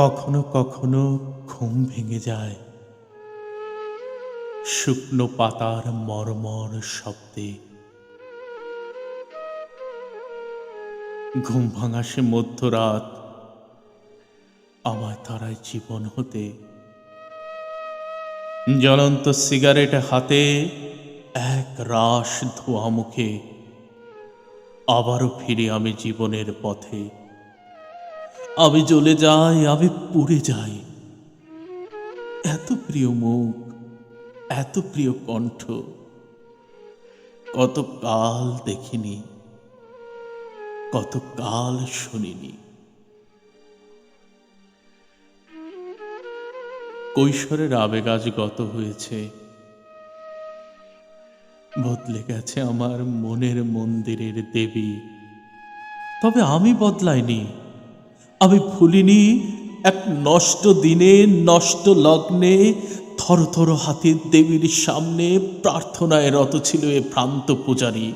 কখনো কখনো ঘুম ভেঙে যায়। শুকনো পাতার মরমর শব্দে। ঘুম ভাঙা সে মধ্যরাত। আমায় তারায় জীবন হতে। জ্বলন্ত সিগারেট হাতে এক রাস ধোয়া মুখে। আবারও ফিরে আমি জীবনের পথে। আমি জ্বলে যাই, আমি পুড়ে যাই। এত প্রিয় মুখ, এত প্রিয় কণ্ঠ, কত কাল দেখিনি, কত কাল শুনিনি। কৈশোরের আবেগ আজ গত হয়েছে, বদলে গেছে আমার মনের মন্দিরের দেবী। তবে আমি বদলাইনি আমি ভুলিনি, এক নষ্ট দিনে, নষ্ট লগ্নে থরথর হাতের দেবীর সামনে প্রার্থনায় রত ছিল এ ভ্রান্ত পূজারী।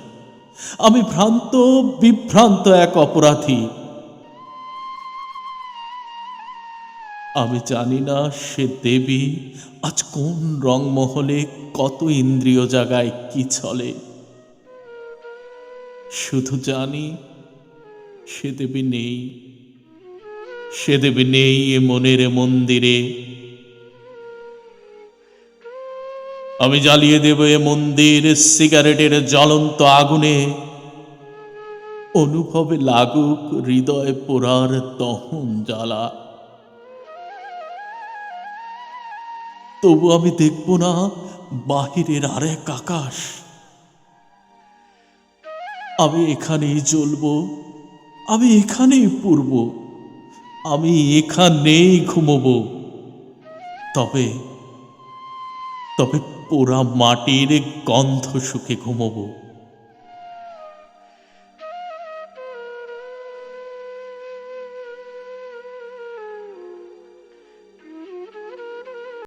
আমি ভ্রান্ত, বিভ্রান্ত এক অপরাধী। আমি জানি না সে দেবী আজ কোন রংমহলে কত ইন্দ্রিয় জাগায় কি চলে শুধু জানি সে দেবী নেই। সে দেবী নেই মনের মন্দিরে। আমি জ্বালিয়ে দেব এ মন্দির সিগারেটের জ্বলন্ত আগুনে। অনুভবে লাগুক হৃদয় পোড়ার দহন জ্বালা। তবু আমি দেখব না বাহিরের আরেক আকাশ। আমি এখানেই জ্বলব, আমি এখানেই পূর্ব আমি এখানেই ঘুমব। তবে তবে পোড়া মাটির গন্ধ সুখে ঘুমবো।